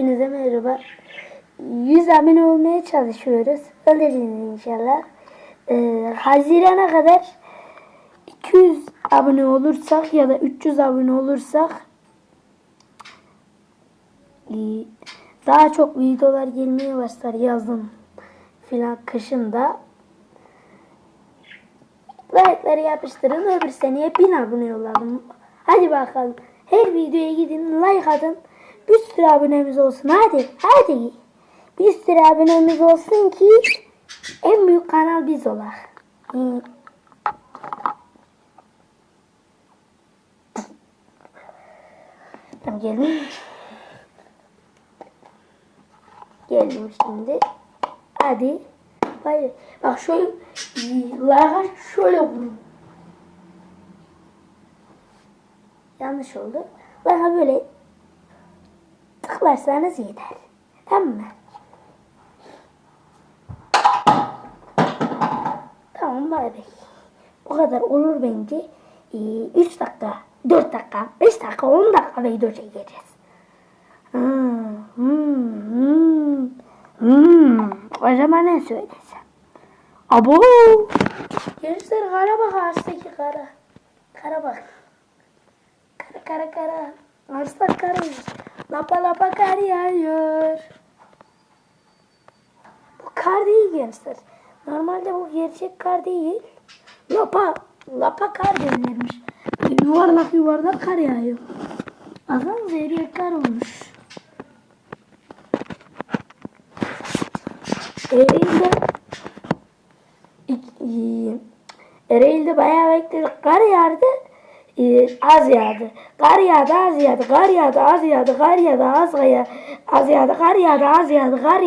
Hepinize merhaba. 100 abone olmaya çalışıyoruz. Oluruz inşallah. Ee, Haziran'a kadar 200 abone olursak ya da 300 abone olursak ee, daha çok videolar gelmeye başlar yazın filan kışında. Like'ları yapıştırın öbür seneye 1000 abone olalım. Hadi bakalım. Her videoya gidin like atın. Bir sürü abonemiz olsun. Hadi. Hadi. Bir sürü abonemiz olsun ki en büyük kanal biz olak. Hı. Tamam geldim. Geldim şimdi. Hadi. Hayır. Bak şöyle like'a şöyle vurun. Yanlış oldu. Like'a böyle tıklarsanız yeter. Tamam mı? Tamam bay. Bu kadar olur bence. 3 dakika, 4 dakika, 5 dakika, 10 dakika video çekeceğiz. Hmm, hmm, hmm, hmm. O zaman ne söylesem? Abo! Gençler kara bak ağaçtaki kara. Kara bak. Kara kara kara. Ağaçlar karaymış. Lapa lapa kar yağıyor. Bu kar değil gençler. Normalde bu gerçek kar değil. Lapa. Lapa kar. Böyle yuvarlak yuvarlak kar yağıyor. Bakın zehirli kar olmuş. Ereğil'de Ereğil'de bayağı bekledik. Kar yağdı. Az yağdı. Kar yağdı, az yağdı. Kar yağdı, az yağdı. Kar yağdı, az yağdı. Az yağdı, kar yağdı, az yağdı. Kar yağdı.